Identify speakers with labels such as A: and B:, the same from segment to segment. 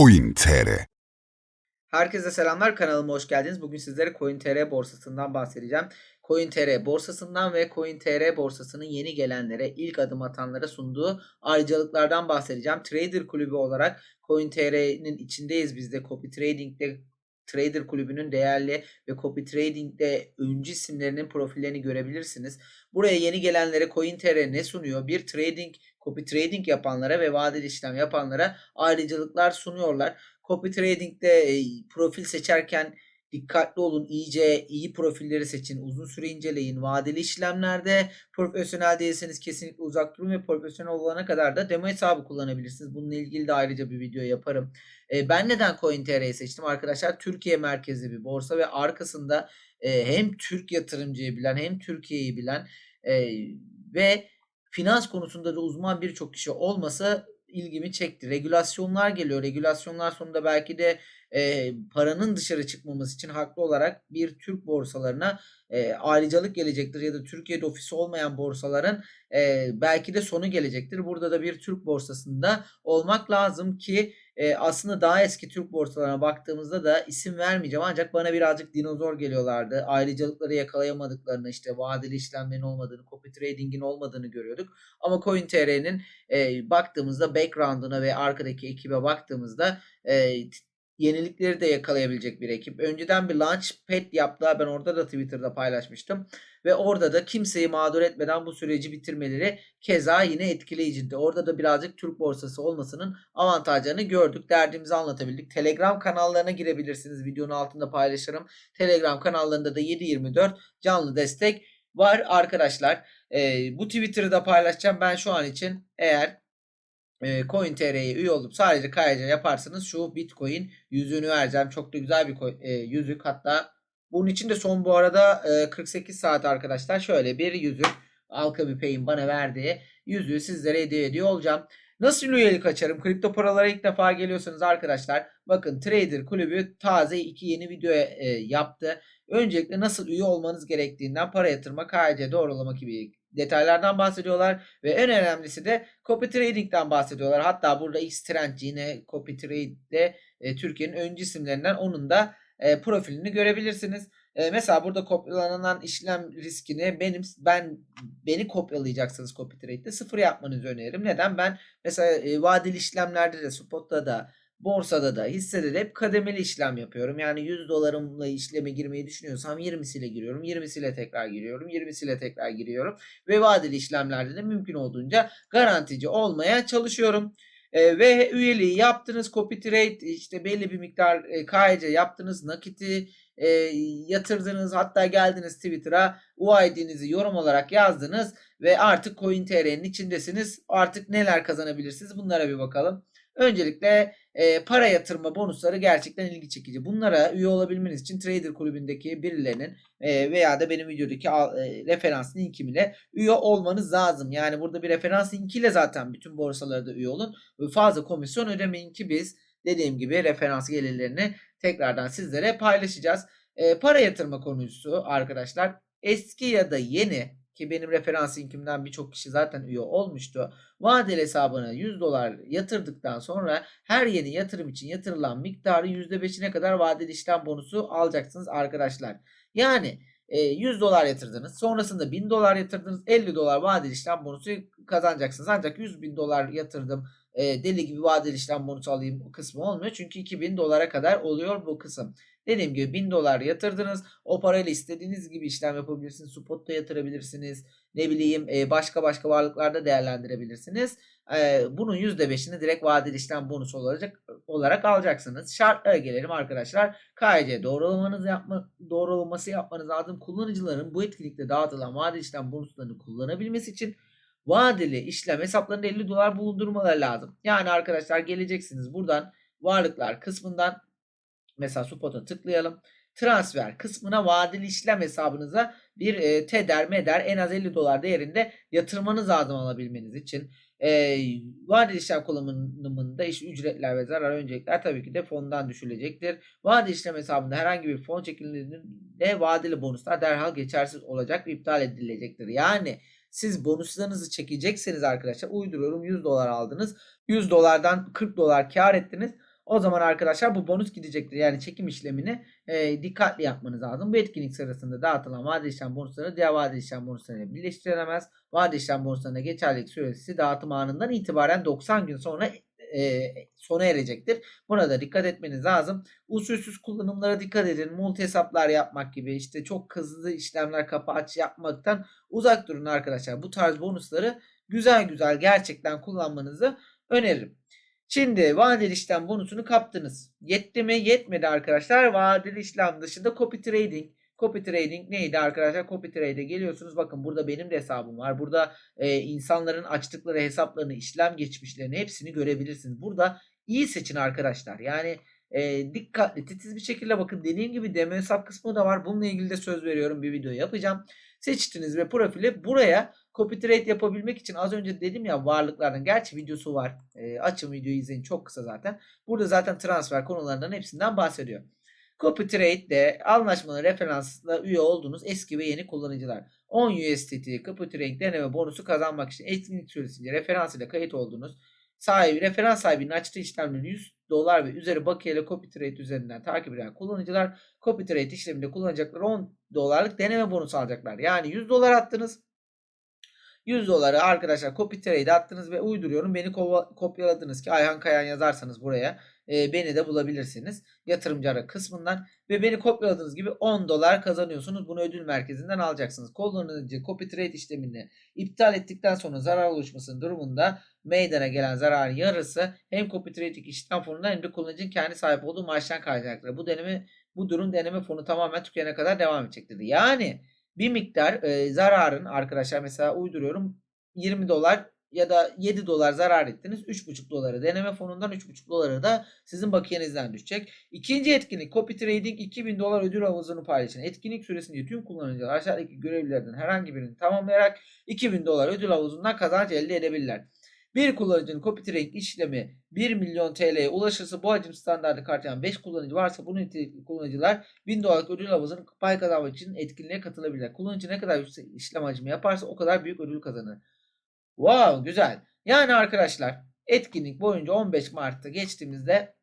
A: Coin.tr
B: Herkese selamlar kanalıma hoş geldiniz. Bugün sizlere CoinTR borsasından bahsedeceğim. CoinTR borsasından ve CoinTR borsasının yeni gelenlere, ilk adım atanlara sunduğu ayrıcalıklardan bahsedeceğim. Trader kulübü olarak CoinTR'nin içindeyiz biz de. Copy Trading'de Trader kulübünün değerli ve Copy Trading'de öncü isimlerinin profillerini görebilirsiniz. Buraya yeni gelenlere CoinTR ne sunuyor? Bir trading, copy trading yapanlara ve vadeli işlem yapanlara ayrıcalıklar sunuyorlar. Copy Trading'de e, profil seçerken dikkatli olun. iyice iyi profilleri seçin. Uzun süre inceleyin. Vadeli işlemlerde profesyonel değilseniz kesinlikle uzak durun ve profesyonel olana kadar da demo hesabı kullanabilirsiniz. Bununla ilgili de ayrıca bir video yaparım. E, ben neden CoinTR'yi seçtim arkadaşlar? Türkiye merkezli bir borsa ve arkasında e, hem Türk yatırımcıyı bilen hem Türkiye'yi bilen e, ve finans konusunda da uzman birçok kişi olması ilgimi çekti. Regülasyonlar geliyor. Regülasyonlar sonunda belki de e, paranın dışarı çıkmaması için haklı olarak bir Türk borsalarına e, ayrıcalık gelecektir ya da Türkiye'de ofisi olmayan borsaların e, belki de sonu gelecektir. Burada da bir Türk borsasında olmak lazım ki e, aslında daha eski Türk borsalarına baktığımızda da isim vermeyeceğim ancak bana birazcık dinozor geliyorlardı. Ayrıcalıkları yakalayamadıklarını işte vadeli işlemlerin olmadığını, copy trading'in olmadığını görüyorduk. Ama CoinTR'nin e, baktığımızda background'una ve arkadaki ekibe baktığımızda e, yenilikleri de yakalayabilecek bir ekip. Önceden bir launchpad yaptılar. Ben orada da Twitter'da paylaşmıştım. Ve orada da kimseyi mağdur etmeden bu süreci bitirmeleri keza yine etkileyiciydi. Orada da birazcık Türk borsası olmasının avantajlarını gördük. Derdimizi anlatabildik. Telegram kanallarına girebilirsiniz. Videonun altında paylaşırım. Telegram kanallarında da 7-24 canlı destek var arkadaşlar. Ee, bu Twitter'ı da paylaşacağım. Ben şu an için eğer e, CoinTR'ye üye olup sadece KYC yaparsanız şu Bitcoin yüzüğünü vereceğim. Çok da güzel bir e, yüzük. Hatta bunun için de son bu arada e, 48 saat arkadaşlar şöyle bir yüzük Alchemy Pay'in bana verdiği yüzüğü sizlere hediye ediyor olacağım. Nasıl üyelik açarım? Kripto paralara ilk defa geliyorsanız arkadaşlar bakın Trader kulübü taze iki yeni video e, yaptı. Öncelikle nasıl üye olmanız gerektiğinden para yatırma, KYC doğrulama gibi detaylardan bahsediyorlar ve en önemlisi de copy trading'den bahsediyorlar. Hatta burada Xtrend yine copy trade'de e, Türkiye'nin öncü isimlerinden onun da e, profilini görebilirsiniz. E, mesela burada kopyalanan işlem riskini benim ben beni kopyalayacaksınız copy trade'de sıfır yapmanızı öneririm. Neden? Ben mesela e, vadeli işlemlerde de spotta da borsada da hissede de hep kademeli işlem yapıyorum. Yani 100 dolarımla işleme girmeyi düşünüyorsam 20'siyle giriyorum. 20'siyle tekrar giriyorum. 20'siyle tekrar giriyorum. Ve vadeli işlemlerde de mümkün olduğunca garantici olmaya çalışıyorum. E, ve üyeliği yaptınız, copy trade işte belli bir miktar e, KYC yaptınız, nakiti e, yatırdınız hatta geldiniz Twitter'a UID'nizi yorum olarak yazdınız ve artık CoinTR'nin içindesiniz. Artık neler kazanabilirsiniz bunlara bir bakalım. Öncelikle e, para yatırma bonusları gerçekten ilgi çekici. Bunlara üye olabilmeniz için Trader kulübündeki birilerinin e, veya da benim videodaki al, e, referans linkim üye olmanız lazım. Yani burada bir referans linkiyle zaten bütün borsalara da üye olun. Fazla komisyon ödemeyin ki biz dediğim gibi referans gelirlerini tekrardan sizlere paylaşacağız. E, para yatırma konusu arkadaşlar eski ya da yeni ki benim referans linkimden birçok kişi zaten üye olmuştu. Vadeli hesabına 100 dolar yatırdıktan sonra her yeni yatırım için yatırılan miktarı %5'ine kadar vadeli işlem bonusu alacaksınız arkadaşlar. Yani 100 e, dolar yatırdınız. Sonrasında 1000 dolar yatırdınız. 50 dolar vadeli işlem bonusu kazanacaksınız. Ancak 100 bin dolar yatırdım. E, deli gibi vadeli işlem bonusu alayım kısmı olmuyor. Çünkü 2000 dolara kadar oluyor bu kısım. Dediğim gibi 1000 dolar yatırdınız. O parayla istediğiniz gibi işlem yapabilirsiniz. Spot'ta yatırabilirsiniz. Ne bileyim başka başka varlıklarda değerlendirebilirsiniz. Bunun %5'ini direkt vadeli işlem bonusu olacak olarak alacaksınız. Şartlara gelelim arkadaşlar. KYC doğrulamanız yapma, doğrulaması yapmanız lazım. Kullanıcıların bu etkinlikte dağıtılan vadeli işlem bonuslarını kullanabilmesi için vadeli işlem hesaplarında 50 dolar bulundurmaları lazım. Yani arkadaşlar geleceksiniz buradan varlıklar kısmından Mesela Spot'a tıklayalım. Transfer kısmına vadeli işlem hesabınıza bir e, TEDER, MEDER en az 50 dolar değerinde yatırmanız lazım alabilmeniz için. E, vadeli işlem kullanımında iş ücretler ve zarar öncelikler tabii ki de fondan düşülecektir. Vadeli işlem hesabında herhangi bir fon çekildiğinde vadeli bonuslar derhal geçersiz olacak ve iptal edilecektir. Yani siz bonuslarınızı çekecekseniz arkadaşlar uyduruyorum 100 dolar aldınız. 100 dolardan 40 dolar kar ettiniz. O zaman arkadaşlar bu bonus gidecektir. Yani çekim işlemini e, dikkatli yapmanız lazım. Bu etkinlik sırasında dağıtılan vadeli işlem bonusları diğer vadeli işlem bonuslarıyla birleştirilemez. Vadeli işlem bonuslarına geçerlilik süresi dağıtım anından itibaren 90 gün sonra e, sona erecektir. Buna da dikkat etmeniz lazım. Usulsüz kullanımlara dikkat edin. Multi hesaplar yapmak gibi işte çok hızlı işlemler kapı aç yapmaktan uzak durun arkadaşlar. Bu tarz bonusları güzel güzel gerçekten kullanmanızı öneririm. Şimdi vadeli işlem bonusunu kaptınız. Yetti mi? Yetmedi arkadaşlar. Vadeli işlem dışında copy trading. Copy trading neydi arkadaşlar? Copy trade'e geliyorsunuz. Bakın burada benim de hesabım var. Burada e, insanların açtıkları hesaplarını, işlem geçmişlerini hepsini görebilirsiniz. Burada iyi seçin arkadaşlar. Yani e, dikkatli, titiz bir şekilde bakın. Dediğim gibi demo hesap kısmı da var. Bununla ilgili de söz veriyorum. Bir video yapacağım. Seçtiniz ve profili buraya copy trade yapabilmek için az önce dedim ya varlıklardan. Gerçi videosu var. E, açın videoyu izleyin. Çok kısa zaten. Burada zaten transfer konularından hepsinden bahsediyor. Copy Trade de anlaşmalı referansla üye olduğunuz eski ve yeni kullanıcılar. 10 USDT Copy Trade deneme bonusu kazanmak için etkinlik süresince referans ile kayıt olduğunuz sahibi, referans sahibinin açtığı işlemleri 100 dolar ve üzeri bakiye ile Copy Trade üzerinden takip eden kullanıcılar Copy Trade işleminde kullanacakları 10 dolarlık deneme bonusu alacaklar. Yani 100 dolar attınız. 100 doları arkadaşlar copy trade attınız ve uyduruyorum beni kopyaladınız ki Ayhan Kayan yazarsanız buraya e, beni de bulabilirsiniz. Yatırımcı ara kısmından ve beni kopyaladığınız gibi 10 dolar kazanıyorsunuz. Bunu ödül merkezinden alacaksınız. Kullanıcı copy trade işlemini iptal ettikten sonra zarar oluşmasının durumunda meydana gelen zararın yarısı hem copy trading işlem fonundan hem de kullanıcının kendi sahip olduğu maaştan kaynaklayacaktır. Bu deneme bu durum deneme fonu tamamen tükene kadar devam edecektir. Yani bir miktar e, zararın arkadaşlar mesela uyduruyorum 20 dolar ya da 7 dolar zarar ettiniz. 3,5 doları deneme fonundan 3,5 doları da sizin bakiyenizden düşecek. İkinci etkinlik Copy Trading 2000 dolar ödül havuzunu paylaşın. Etkinlik süresince tüm kullanıcılar aşağıdaki görevlilerden herhangi birini tamamlayarak 2000 dolar ödül havuzundan kazanç elde edebilirler. Bir kullanıcının copy işlemi 1 milyon TL'ye ulaşırsa bu hacim standartı karşılayan 5 kullanıcı varsa bu nitelikli kullanıcılar 1000 dolarlık ödül havuzunun pay kazanmak için etkinliğe katılabilirler. Kullanıcı ne kadar yüksek işlem hacmi yaparsa o kadar büyük ödül kazanır. Wow güzel. Yani arkadaşlar etkinlik boyunca 15 Mart'ta geçtiğimizde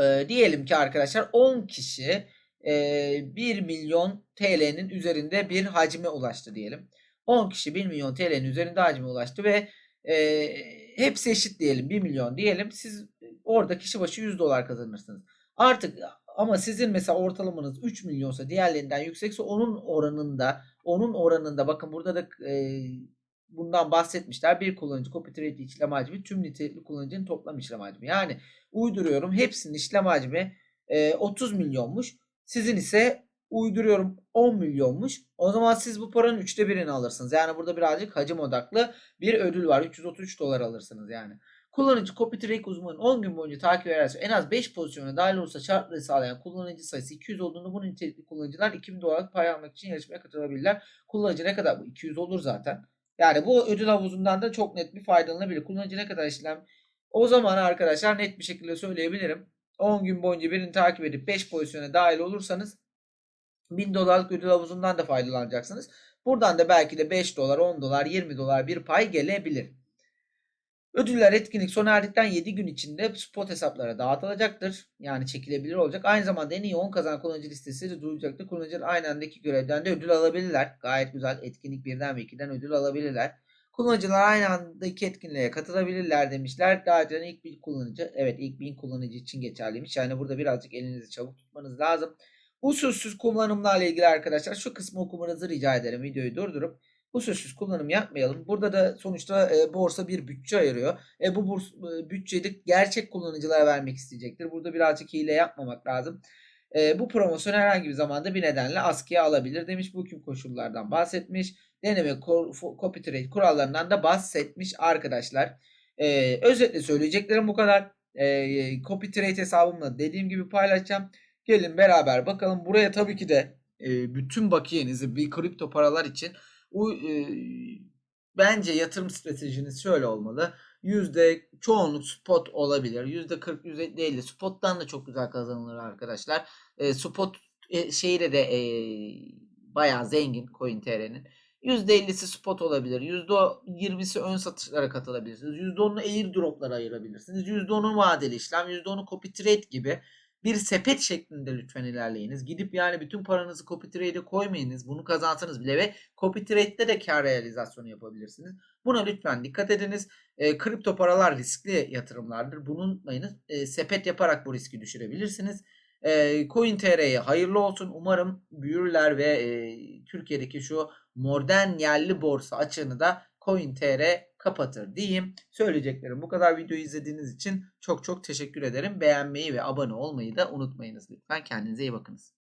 B: e, diyelim ki arkadaşlar 10 kişi e, 1 milyon TL'nin üzerinde bir hacme ulaştı diyelim. 10 kişi 1 milyon TL'nin üzerinde hacme ulaştı ve e, hepsi eşit diyelim 1 milyon diyelim. Siz orada kişi başı 100 dolar kazanırsınız. Artık ama sizin mesela ortalamanız 3 milyonsa diğerlerinden yüksekse onun oranında onun oranında bakın burada da e, bundan bahsetmişler. Bir kullanıcı copy trade işlem hacmi tüm nitelikli kullanıcının toplam işlem hacmi. Yani uyduruyorum hepsinin işlem hacmi e, 30 milyonmuş. Sizin ise uyduruyorum 10 milyonmuş. O zaman siz bu paranın üçte birini alırsınız. Yani burada birazcık hacim odaklı bir ödül var. 333 dolar alırsınız yani. Kullanıcı copy trade uzmanının 10 gün boyunca takip ederse en az 5 pozisyona dahil olursa şartları sağlayan kullanıcı sayısı 200 olduğunda bu nitelikli kullanıcılar 2000 dolarlık pay almak için yarışmaya katılabilirler. Kullanıcı ne kadar bu? 200 olur zaten. Yani bu ödül havuzundan da çok net bir faydalanabilir. Kullanıcı ne kadar işlem o zaman arkadaşlar net bir şekilde söyleyebilirim. 10 gün boyunca birini takip edip 5 pozisyona dahil olursanız 1000 dolarlık ödül havuzundan da faydalanacaksınız. Buradan da belki de 5 dolar, 10 dolar, 20 dolar bir pay gelebilir. Ödüller etkinlik sona erdikten 7 gün içinde spot hesaplara dağıtılacaktır. Yani çekilebilir olacak. Aynı zamanda en iyi 10 kazanan kullanıcı listesi de duyulacaktır. Kullanıcılar aynı andaki görevden de ödül alabilirler. Gayet güzel. Etkinlik 1'den ve 2'den ödül alabilirler. Kullanıcılar aynı andaki etkinliğe katılabilirler demişler. Daha önce ilk bir kullanıcı. Evet ilk bin kullanıcı için geçerliymiş. Yani burada birazcık elinizi çabuk tutmanız lazım. Usulsüz kullanımlarla ilgili arkadaşlar şu kısmı okumanızı rica ederim. Videoyu durdurup usulsüz kullanım yapmayalım. Burada da sonuçta e, borsa bir bütçe ayırıyor. E, bu burs, e, bütçeyi gerçek kullanıcılara vermek isteyecektir. Burada birazcık hile yapmamak lazım. E, bu promosyon herhangi bir zamanda bir nedenle askıya alabilir demiş. Bu hüküm koşullardan bahsetmiş. Deneme copy trade kurallarından da bahsetmiş arkadaşlar. E, özetle söyleyeceklerim bu kadar. E, copy trade hesabımla dediğim gibi paylaşacağım. Gelin beraber bakalım. Buraya tabii ki de e, bütün bakiyenizi bir kripto paralar için o, e, bence yatırım stratejiniz şöyle olmalı. Yüzde çoğunluk spot olabilir. Yüzde 40 yüzde değil de spottan da çok güzel kazanılır arkadaşlar. E, spot e, şeyle de e, bayağı zengin CoinTR'nin. %50'si spot olabilir. %20'si ön satışlara katılabilirsiniz. %10'unu airdroplara ayırabilirsiniz. %10'u vadeli işlem, %10'u copy trade gibi bir sepet şeklinde lütfen ilerleyiniz. Gidip yani bütün paranızı copy trade'e koymayınız. Bunu kazansanız bile ve copy trade'de de kar realizasyonu yapabilirsiniz. Buna lütfen dikkat ediniz. E, kripto paralar riskli yatırımlardır. Bunu unutmayınız. E, sepet yaparak bu riski düşürebilirsiniz. E, CoinTR'ye hayırlı olsun. Umarım büyürler ve e, Türkiye'deki şu modern yerli borsa açığını da CoinTR kapatır diyeyim. Söyleyeceklerim bu kadar. Videoyu izlediğiniz için çok çok teşekkür ederim. Beğenmeyi ve abone olmayı da unutmayınız lütfen. Kendinize iyi bakınız.